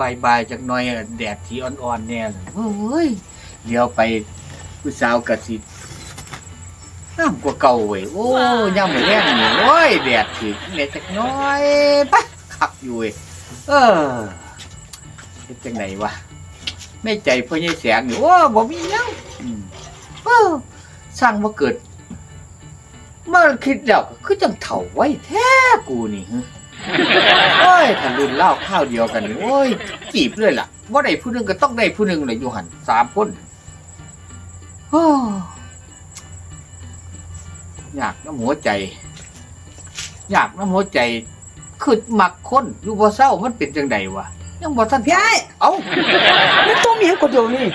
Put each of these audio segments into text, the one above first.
บายบายๆจักหน่อยอะแดดที่อ่อนๆเนี่ยเฮ้ยเลี้ยวไปผู้สาวกะสิน้ำกว่าเก่าเว้ยโอ้ย่ำเหมือนแรงนี่โอ้ยแดดที่แดดจักหน้อยปะขับอยู่เว้ยเออเป็นจังไหนวะในใจพ่อใหญ่แสงนี่โอ้บ่มีหยังอืมเออสร้างมาเกิดเมื่อคิดแล้วก็คือจังเถ่าไว้แท้กูนี่ฮะ โอ้ยถ้ารุ่นเล่าข้าวเดียวกันนี่โอ้ยจีบเลยล่ะว่าได้ผู้หนึงก็ต้องได้ผู้หนึงเลยอยู่หันสามคนโอ้อยากน้ำหัวใจ อยากน้ำหัวใจคือมักคนอยู่บ่เศร้ามันเป็นจังใดวะยังบ่ทันพี่ไอ้เอ้ามันต้มยังกดเดียวนี่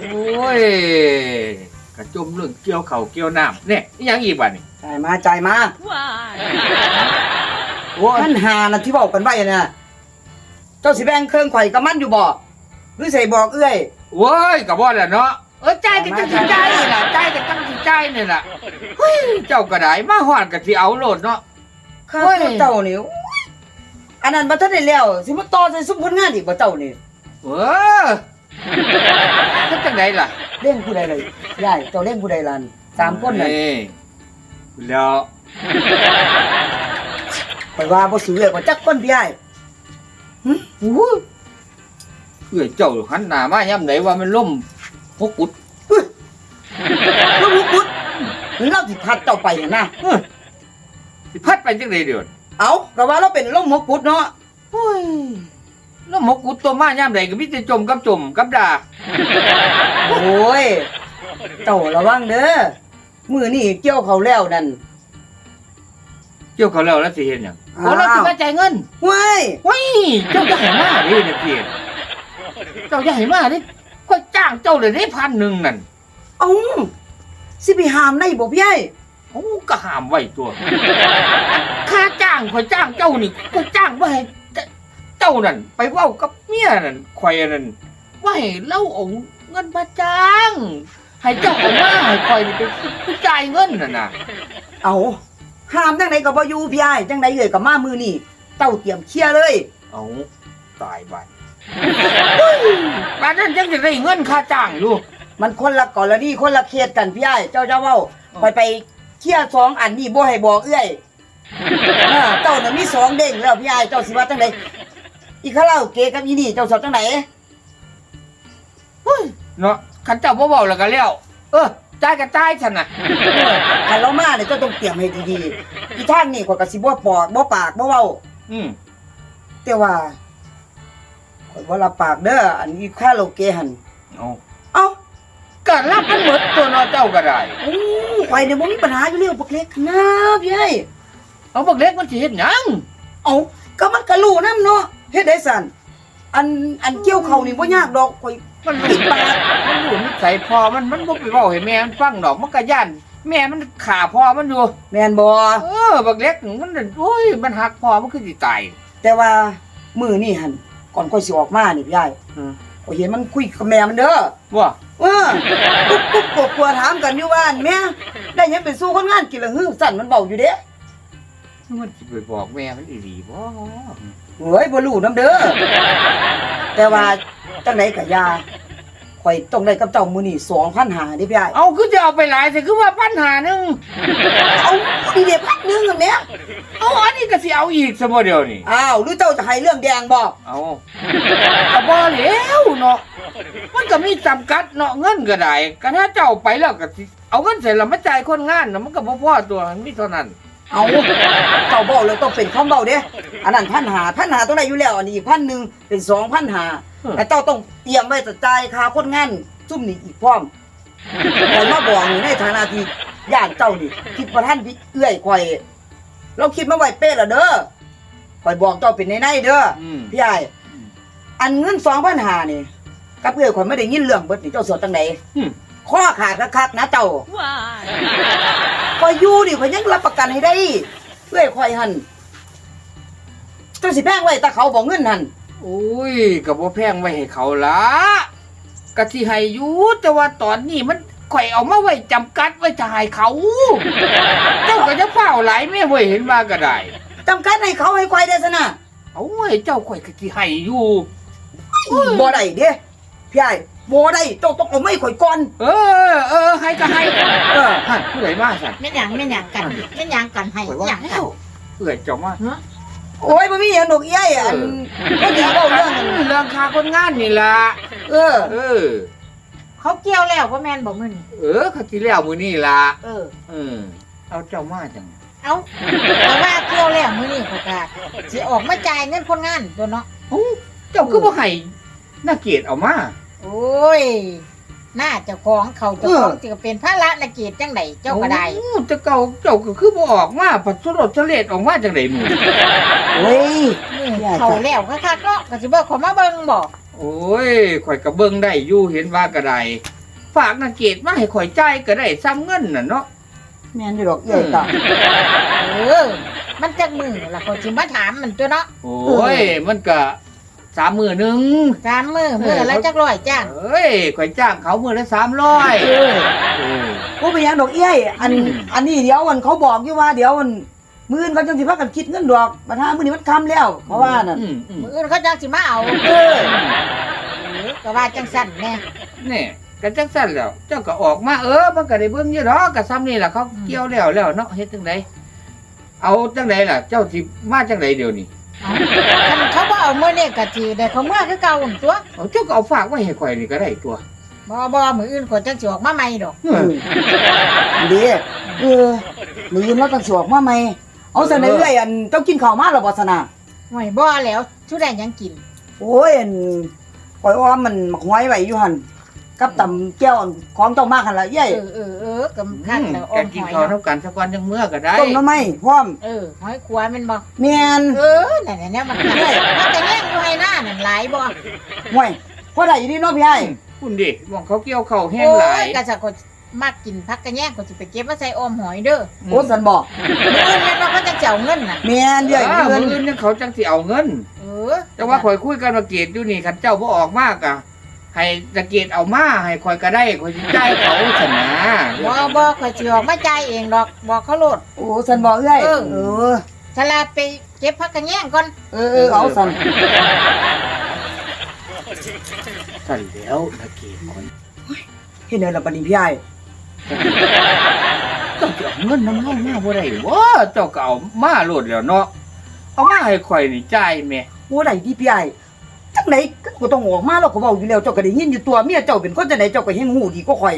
โอ้ยกระจมเรื่องเกี่ยวเข่าวเกี่ยวน้ำเนี่ยนี่ยังอีกบ้านี่จ่ายมา จ่ายมาท่านหานะที่บอกกันไว้น่ะเจ้าสิแบ่งเครื่องข่อยกับมันอยู่บ่หรือใส่บอกเอื้อยโว้ยกับว่าแหละเนาะเออใจกันจังสิใจนี่ล่ะใจกันจังสิใจนี่ล่ะเฮ้ยเจ้าก็ได้มาหอดกับสิเอาโลดเนาะข้าเฮ้ยเจ้านี่โอ้ยอันนั้นบ่ทันได้แล้วสิมาต่อใส่ซุ้มผลงานอีกบ่เจ้านี่เออก็จังไดล่ะเล่นผู้ใดเลยยายเจ้าเล่นผู้ใดล่ะสามคนน่ะเอ้ยแล้ว ข่อยว่าบ่ซื้อเลยบ่จักคนพี่ไอ้อู้เพื่อเจ้าหันหน้ามาย่ำไหนว่ามันล่มพกกุดลูกลูกพุดหรือเราสิพัดเจ้าไปน่ะนะเออสิพัดไปจังไดเดี๋ยวนี้เอ้าก็ว่าเราเป็นลมหมกพุดเนาะโอ้ยแล้วหมกกุดตัวมาย่ำไหนก็มีแต่จมกับจมกับด่าโอ้ยเจ้าระวังเด้อมื้อนี้เกี่ยวเขาวแล้วนั่น เกี่ยวเขาแล้วแล้วสิเห็นหยังอ้าวโอ้เราสิมาจ่ายเงินเว้ยเฮ้ยเจ้าจะให้มาดิเนี่ยพี่เจ้าจะให้มาดิก็จ้างเจ้าเลยได้พันหนึ่งนั่นเอ้าสิไปหามได้บ่พี่ไอ้เขาก็ห้ามไว้ตัวค่าจ้างข่อยจ้างเจ้านี่ก็จ้างว่าให้เจ้านั่น ไปเว้ากับเมียนั่นข่อยนั่นว่าให้เล่าเอาเงินมาจ้าง ให้เจ้าเอามาให้ข่อยนี่เป็นผู้จ่ายเงินน่ะนะ เอา หามจังไดก็บ่อยู่พี่ไอ้จังไดเอ่ยก็มามื้อนี้เจ้าเตรียมเคลียร์เลยเอาตายไปบ้านนั้นยังจะได้เงินค่าจ้างอยู่มันคนละกรณีคนละเคสกันพี่ไอ้เจ้าเจ้าเว้าไปไปเคลียร์สองอันนี้บ่ให้บอกเอื้อยเออเจ้าน่ะมีสองเด้งแล้วพี่ไอ้เจ้าสิว่าจังไดอีคาราโอเกะกับอีนี่เจ้าสอบจังไดเนาะขันเจ้าบ่เว้าแล้วก็แล้วเออ จ่ายก็จ่ายฉันน่ะคันเรามาเนี่ยเจ้าต้องเตรียมให้ดีๆอีทางนี่ข่อยก็สิบ่ปอกบ่ปากบ่เว้า อืมแต่ว่าข่อยบ่รับปากเด้ออันนี้คาราโอเกะหั่นเอาเอ้าก็รับมันหมดตัวเนาะเจ้าก็ได้โอ้ข่อยเนี่ยบ่มีปัญหาอยู่แล้วบักเล็กนะพี่ไอ้เอาบักเล็กมันสิเฮ็ดหยังเอ้าก็มันก็รู้นำเนาะเฮ็ดได้สั่นอันอันเกี่ยวเขานี่บ่ยากดอกข่อย มันรู้ปากมันรู้นิสัยพอมันมันบ่ไปเว้าให้แม่มันฟังดอกมันก็ย่านแม่มันขาพอมันอยู่ แม่นบ่เออบักเล็กมันน่ะโอ้ยมันหักพอมันคือสิตาย แต่ว่ามื้อนี่หั่นก่อนข่อยสิออกมานี่พี่ไอ้อืมข่อยเห็นมันคุยกับแม่มันเด้อว่าเออกุ๊บกุ๊บกบกลัวถามกันอยู่ว่าอันแม่ได้หยังไปสู้คนงานกินละหื้อสั่นมันเบาอยู่เด้มันสิไปบอกแม่มันอีหลีบ่เฮ้ยบ่รู้นํเด้อแต่ว่าจังไดก็อยา ข่อยต้องได้กับเจ้ามื้อนี้2,500ดิพี่ไอ้เอาคือจะเอาไปหลายแต่คือว่าปัญหาหนึงเอาดีเด้พักหนึงอะแม่เอาอันนี้ก็สิเอาอีกซะบ่เดี๋ยวนี้อ้าวหรือเจ้าจะให้เรื่องแดงบ่เอาก็บ่แล้วเนาะมันก็มีจำกัดเนาะเงินก็ได้ก็ถ้าเจ้าไปแล้วก็สิเอาเงินเสร็จแล้วมาจ่ายคนงานน่ะมันก็บ่พอตัวมันมีเท่านั้น เอาเจ้าเว้าแล้วต้องเป็นคำเว้าเด้อันนั้นพันหาพันหาตัวไหนอยู่แล้วอันนี้อีกพันหนึงเป็น2,500 แต่เจ้าต้องเตรียมไว้จะจ่ายค่าคนงานซุ่มนี่อีกพร้อมข่อยมาบอกนี่ในฐานะที่ญาติเจ้านี่คิดว่าท่านพี่เอื้อยข่อย เราคิดมาไว้เป๊ะแล้วเด้อข่อยบอกเจ้าเป็นในในๆเด้ออืมพี่ใหญ่อันเงินสองพันหานี่กับเอื้อยข่อยไม่ได้ยินเรื่องเบิดนี่เจ้าสวดจังไหนอืม ข้อขาดคักๆนะเจ้าข่อยอยู่นี่ข่อยยังรับประกันให้ได้เอื้อยข่อยหันเจ้าสิแพงไว้แต่เขาบอกเงินหัน โอ้ยก็บ่แพงไว้ให้เขาละก็สิให้อยู่แต่ว่าตอนนี้มันข่อยเอามาไว้จำกัดไว้จะให้เขา เจ้าก็จะเฝ้าหลายแม่เว้ยเห็นมาก็ได้จำกัดให้เขาให้ข่อยได้ซะนะเอาไว้เจ้าข่อยก็สิให้อยู่บ่ได้เด้พี่ไอ้บ่ได้เจ้าต้องเอาไม้ข่อยก่อน เออเออให้ก็ให้เออฮะผู้ใดมาสั่นแม่นหยังแม่นหยังกันแม่นหยังกันให้ข่อยหว่ายังกัแล้นวเอื่อยเจ้ามา โอ้ยบ่มีหยังดอกเอี้ยอันก็ดีเว้าเรื่องอันเรื่องค่าคนงานนี่ล่ะเออ เออ เขาเกี่ยวแล้วว่าแม่นบอกมื้อนี้เออเขาสิแล้วมื้อนี้ล่ะเออ เออเอาเจ้ามาจังเอ้าแต่ว่าเกี่ยวแล้วมื้อนี้เขาก็สิออกมาจ่ายเงินคนงานตัวเนาะเจ้าคือบ่ให้นาเกตเอามา โอ้ย หน้าเจ้าของเขาเจ้าของสิก็เป็นภาระละเกียรติจังไดเจ้าก็ได้โอ้แต่เก่าเจ้าก็คือบ่ออกมาปัดสลดเฉลดออกมาจังได๋มื้อโอ้ยนี่เขาแล้วคักๆเนาะก็สิบ่เขามาเบิ่งบ่โอ้ยข่อยก็เบิ่งได้อยู่เห็นว่าก็ได้ฝากนาเกตมาให้ข่อยจ่ายก็ได้ซ้ำเงินน่ะเนาะแม่นอยู่ดอกเอี้ยตาเออมันจักมือล่ะเขาสิมาถามมันตัวเนาะโอ้ยมันก็ สามมือหนึ่งสามมือมือละจักร้อยจ้างเอ้ยข่อยจ้างเขามือละสามร้อยเออบ่เป็นหยังดอกเอี้ยอันอืมอันนี้เดี๋ยวมันเขาบอกอยู่ว่าเดี๋ยวมันมื้ออื่นเขาจังสิพากันคิดเงินดอกปัญหามื้อนี้มันค่ำแล้ว เพราะว่านั่นอืมอืมมืออื่นเขาจังสิมาเอาเออเออก็ว่าจังสั่นแน่นี่กันจังสั้นแล้ว เจ้าก็ออกมาเออมันก็ได้เบิ่งอยู่ดอกก็ซ้ำนี่แหละเขาเกี่ยวแล้วแล้วเนาะเฮ็ดจังไดเอาจังไดล่ะ เจ้าสิมาจังไดเดี๋ยวนี้คันเขา บ่เอามื้อนี้ก็สิได้เขาเมื่อคือเก่าหั่นตัวเอาเจ้าก็เอาฝากไว้ให้ข่อยนี่ก็ได้ตัวบ่บ่มื้ออื่นเขาจังสิออกมาใหม่ดอกเอเอออดีเออมื้ออื่นเราต้องสิออกมาใหม่เอาซะในเอื้อยอันเจ้ากินข้าวมาแล้วบ่ซะนะห่วยบ่แล้วทุได้หยังกิน โอ้ยอันปล่อยอ้อมมันมักห้อยไว้อยู่หั่น กับตำแก้วอันของเจ้ามากหั่นล่ะเอ้ยเออเออเออกำคักแล้วอแกอมกินหอยข้าวเนาะเท่ากันสักวันจังเมื่อก็ได้ต้มหน้ำไม้พร้อมเออหอยขัวแม่นบ่แม่นเออนั่นน่ะเนี่ยมันคักมันจะแย่งอยู่ให้หน้านั่นหลายบ่ห่วยพอได้อยู่นี่เนาะพี่ไอ้คุณดิมองเขาเกี่ยวข้าวแห้งโอ้หลายยก็จะก็มากกินผักกระแยงก็สิไปเก็บมาใส่ออมหอยเด้อโอ้สันบอกมื้ออื่นแม่นว่าเขาจะเจ้าเงินน่ะแม่นเอเดี๋ยวอเดือนมื้ออื่นเนี่ยเขาจังสิเอาเงิน เออแต่ว่าข่อยคุยกันว่าเกตอยู่นี่คันเจ้าบ่ออกมากอะ ให้ตะเกียดเอามาให้ข่อยก็ได้ข่อยสิจ่ายเขาชนะบ่บ่ข่อยสิออกมาจ่ายเองดอกบอกเขาโลด โอ้สันบอกเอ้ยเออ เออฉลาดไปเก็บผักกระแยงก่อนเออเออเอาสันสั่นแล้วตะเกียดข่อยเห็นเด้อละบัดนี้พี่ไอ้เจ้าจะเอาเงินนำเฮามาบ่ได้บ่เจ้าก็เอามาโลดแล้วเนาะเอามาให้ข่อยนี่จ่ายแม่โอ้ได้ดีพี่ไอ้ จังไหนก็ต้องออกมาแล้วก็เว้าอยู่แล้วเจ้าก็ได้ยินอยู่ตัวเมียเจ้าเป็นคนจังไดเจ้าก็เห็นหูดีกว่าข่อย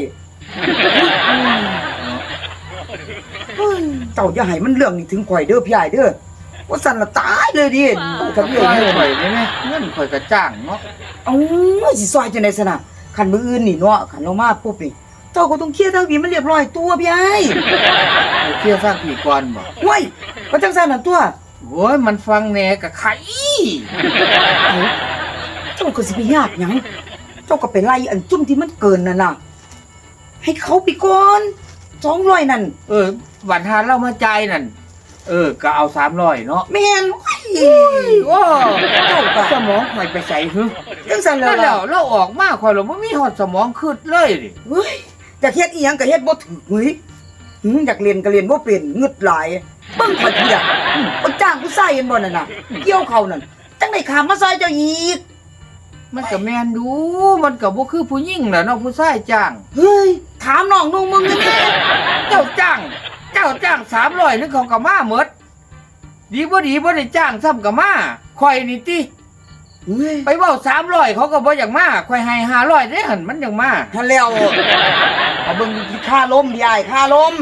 เฮ้ยเจ้าอย่าให้มันเรื่องนี้ถึงข่อยเด้อพี่ไอ้เด้อว่าสันละตายเลยดิกับเรื่อจ่างยนี้ข่อยได้ไหมเงินข่อยก็จ้างเนาะเอ้าสิซอยจังได๋ซะนะคันมื้ออื่นนี่เนาะคันเรามาปุ๊บนี่เจ้าก็ต้องเคลียร์ทางนี้มันเรียบร้อยตัวพี่ไอ้ไปเที่ยวสร้างผีก่อนบ่เว้ยก็จังซั่นนั่นตัว โอ้ยมันฟังแหน่ก็ไข่ เอ้า เจ้าก็สิไปยากหยังเจ้าก็ไปไล่อันจุ่มที่มันเกินนั่นน่ะ ให้เขาไปก่อน200นั่น เออวันหาเรามาจ่ายนั่น เออ ก็เอา300เนาะแม่นโอ้โอ้เจ้าก็สมองข่อยไปใส่หึจังซั่นแล้นั่วนแล้ล่ะวเราออกมาข่อยเราบ่มีหอดสมองคืดเลยดิเฮ้ยจะเฮ็ดอีหยังก็เฮ็ดบ่ถูกเฮ้ยหืมอยากเรียนก็เรียนบ่เป็นงึดหลายเบิ่งข่อยทีอะบ่จ้างผู้ชายเห็นบ่นั่นน่ะเกี่ยวเขานั่นจังได้ขามมาซอยเจ้าอีก มันก็แม่นดูมันก็บ่คือผู้หญิงแหละเนาะผู้ชายจ้างเฮ้ยถามน้องนุ่งมึงนะแม่เจ้าจ้าง เจ้าจ้าง300นึงเขาก็มาหมดดีบ่ดีบ่ได้จ้างซ้ำก็มาข่อยนี่ติเฮ้ยไปเว้า300เขาก็บ่อยากมาข่อยให้500เด้หั่นมันยังมาฮันแล้วเอาเบิ่งที่ค่าลมดีอ้ายค่าลม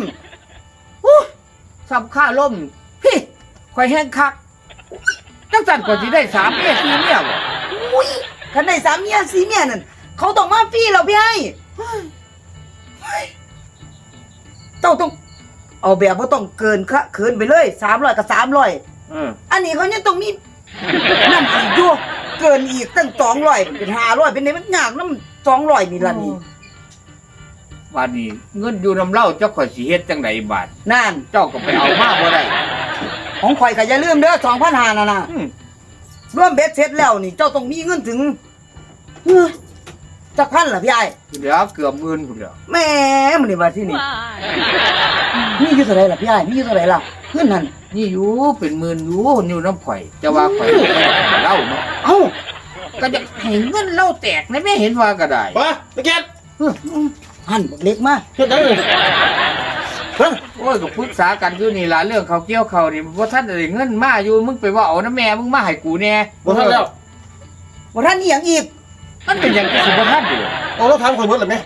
ซ้ำค่าล่มพี่ข่อยแห้งคักจังซั่นก็สิได้3เมีย4เมียบ่อุ้ย คันได้สามเมียสี่เมียนั่นเขาต้องมาฟรีแล้วพี่ไอ้เฮ้ยเฮ้ยเจ้าต้อง เอาแบบว่าต้องเกินคะเกินไปเลยสามร้อยกับสามร้อยเอออันนี้เขายังต้องมีนั่นอีกอยู่เกินอีกตั้งสองร้อยเป็นห้าร้อยเป็นไงมันยากน้ำสองร้อยนี่ละนี่วันนี้เงินอยู่น้ำเล่าเจ้าข่อยสิเฮ็ดจังไดบาดนั่น เจ้าก็ไปเอามาบ่ได้ของข่อยก็อย่าลืมเด้อสองพันห้าน่ะนะอืม รวมเบ็ดเสร็จแล้วนี่ เจ้าต้องมีเงินถึงเฮ้ยจักพันเหรอพี่ไอ้เดี๋ยวเกือบหมื่นพุ่นเด้อแหม่มันนี่ว่าที่นี่ มีอยู่เท่าไหรล่ะพี่ไอ้มีอยู่เท่าไหรล่ะเงินนั่นนี่อยู่เป็นหมื่นอยู่นิ้วน้ำข่อยจะว่าข่อยบ่ให้เล่าเนาะเอ้าก็จะให้เงินเล่าแตกนะแม่เห็นว่าก็ได้วะตะเกียบหันบักเล็กมาเฮ็ดได้เลยฮะ โอ้ยก็ปรึกษากันอยู่นี่ล่ะเรื่องเขาเกี่ยวเขานี่ว่าท่านได้เงินมาอยู่มึงไปว่าเอานะแม่มึงมาให้กูแน่บ่ทันแล้วว่าท่านนี่ยังอีกมันเป็นอย่างที่สิบ่ทันอยู่เอาเราถามคนเบิดเลยไหม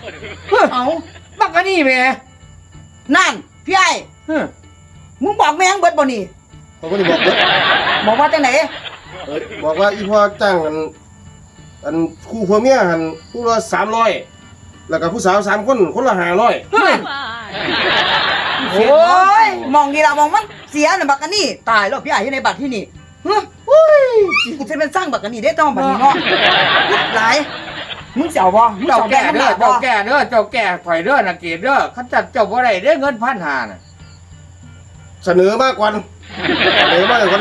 เอาบักอันนี้แม่นั่นพี่ไอ้เฮ้อมึงบอกแม่งเบิดบ่นี่เขาก็ได้บอกเบิดบอกว่าจังไหนเอ้ยบอกว่าอีพ่อจ้างอันอันคู่ผัวเมียหันคู่ละสามร้อยแล้วก็ผู้สาวสามคนคนละห้าร้อยเฮ้ย โอ้ยมองดีละมองมันเสียน่ะบักอันนี้ตายแล้วพี่ไอ้อยู่ในบัตรที่นี่เฮ้ยอุ้ยกูจะเป็นสร้างบักอันนี้ได้ต้องบักนี้เนาะพูดหลายมึงเสียวบ่มึงเจ้าเสียวแก่แก่เด้เด้ออเจ้าบ่แก่เด้อเจ้าแก่ข่อยเด้อนะเกดเด้อคันจัดเจ้าบ่ได้เด้อเงินพันหาน่ะเสนอมากกว่าเสนอมากกว่า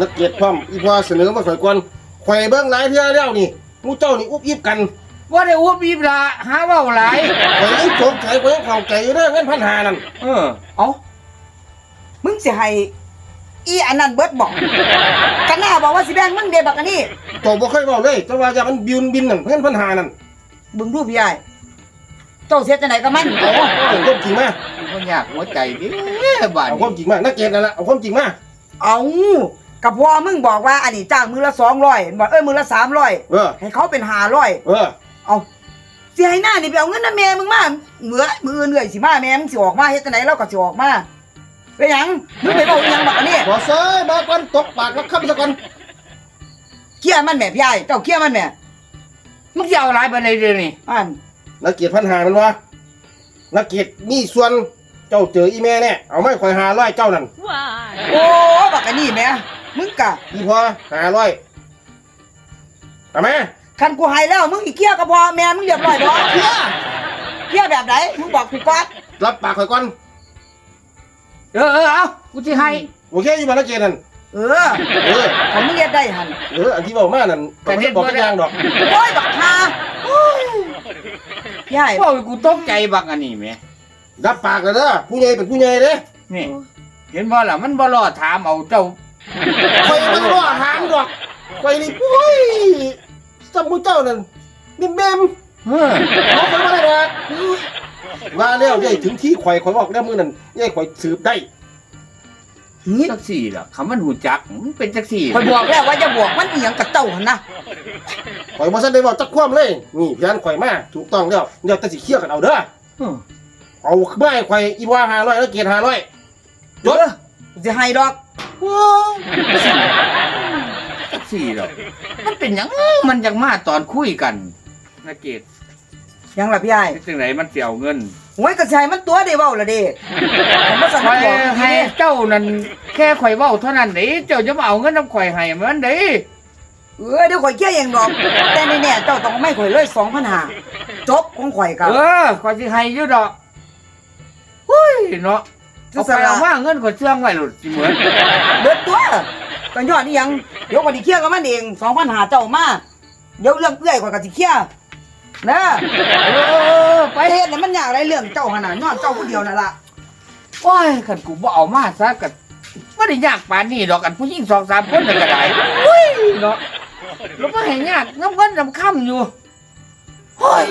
นักเกียรติพร้อมอีพ่อเสนอมาข่อยกวนข่อยเบิ่งหลายเทื่อแล้วนี่หมู่เจ้านี่อุบอิบกัน ว่าได้อ้วบอีบละหาเว้าหลายข่อยยังสงสัยข่อยยังเข้าใจอยู่เด้อเงินพันหานั่นเออ เอามึงสิให้อีอันนั้นเบิดบอกกันหน้าบอกว่าสิแบ่งมึงเด้บักอันนี้เจ้าบ่เคยเว้าเลยแต่ว่าอย่ามันบินบินนั่นเงินพันหานั่นบึงดูพี่ไอ้เจ้าเสียจังไหนกับมันโอ้เอาความจริงมามันยากหัวใจดิบาดเอานี้ความจริงมานักเกียรตินั่นแหละเอาความจริงมาเอากับพ่อมึงบอกว่าอันนี้จ้างมือละสองร้อยบอกเอ้ยมือละสามร้อยเออให้เขาเป็นห้าร้อย เออเอาเสียให้หน้านี่ไปเอาเงินน้ำแม่มึงมาเหมือมืออื่นเอื่อยสิมาแม่มึงสิออกมาเฮ็ดจังไหนเราก็สิออกมาไปหยังมึงไปบอกอีหยังบักอันนี้ขอเซ้ยมาก่อนตกปากแล้วคำซะก่อนเคลียร์มันแม่พี่ไอ้เจ้าเคลียร์มันแม่มึงจะเอาหลายไปเลยเดี๋ยวนี้อันนักเกียรติพันหามันวะนักเกียรติมีส่วนเจ้าเจออีแม่เนี่ยเอาไม่ข่อยหาร้อยเจ้านั่นโอ้บักอันนี้แม่มึงกะอีพอหาร้อยเอาไหม คันกูให้แล้วมึงอีกเคลียร์กับพ่อแม่มึงเรียบร้อยบ่เคลียร์เคลียร์แบบไหนมึงบอกกูก่อนรับปากข่อยก่อนเออเออเอากูจะให้ โอเคอยู่บ้านนักเกียรตินั่นเออเออคันมึงเฮ็ดได้หั่นเอออันที่บอกมานั่นก็ไม่ได้บอกกันอย่างดอกโอ้ยบักฮาโอ้ยพี่ไอ้ว่ากูตกใจบักอันนี้แหม่รับปากเลยเด้อผู้ใหญ่เป็นผู้ใหญ่เด้นี่ เห็นบ่ล่ะมันบ่รอถามเอาเจ้าข่อยมันว่าหามดอกข่อยนี่โอ้ ยสมุเจ้านั่นนิ่มเบมเออเขาข่อยมาได้ดอกมาแล้วยัยถึงที่ข่อยข่อยบอกแล้วมือนั่นยัยข่อยสืบได้นี่จักสี่ล่ะคำมันหูจักมันเป็นจักสี่คอยบอกแล้วว่าจะบอกมันอีหยังกับเจ้าหั่นนะข่อยบ่ทันได้บอกจักความเลย นี่พยานข่อยมาถูกต้องแล้วเดี๋ยวแต่สิเคลียร์กันเอาเด้อเออเอาไม่ข่อยอีว่า500แล้วเกียรติ500จดจะให้ดอกจัก สี่หรอกมันเป็นหยังมันยังมาตอนคุยกันนะเกดยังล่ะพี่ไอ้เป็นจังไหนมันเสียเงินโอ้ยก็สิให้มันตัวได้เว้าละเด้ผมบ่สั่งข่อยบอกให้ให้เจ้านั่นแค่ข่อยเว้าเท่านั้นเด้เจ้าจะมาเอาเงินน้ำข่อยให้มันเด้เออเดี๋ยวข่อยเคลียร์เองดอก แต่แน่ๆเจ้าต้องไม่ข่อยเลย2,500จบของข่อยกับ เออข่อยสิให้อยู่ดอกหุ้ยเนาะจะเอาสไปละเอามาเงินข่อยเชื่องไว้หลุดสิเหมือน เบิดตัว ก็ยอดนี่ยังเดี๋ยวข่อยสิเคลียร์กับมันเอง2,500เจ้ามาเดี๋ยวเรื่องเอื้อยข่อยก็สิเคลียร์นะเออไปเฮ็ดแล้วมันยากอะไรเรื่องเจ้าหั่นน่ะย้อนเจ้าผู้เดียวนั่นล่ะโอ้ยคันกูบ่เอามาซะกันบ่ได้ยากปานนี้ดอกกันผู้หญิงสองสามคนน่ะก็ได้อุ้ยเนาะแล้วก็ให้ยากน้ำเงินน้ำค่ำอยู่โอ้ย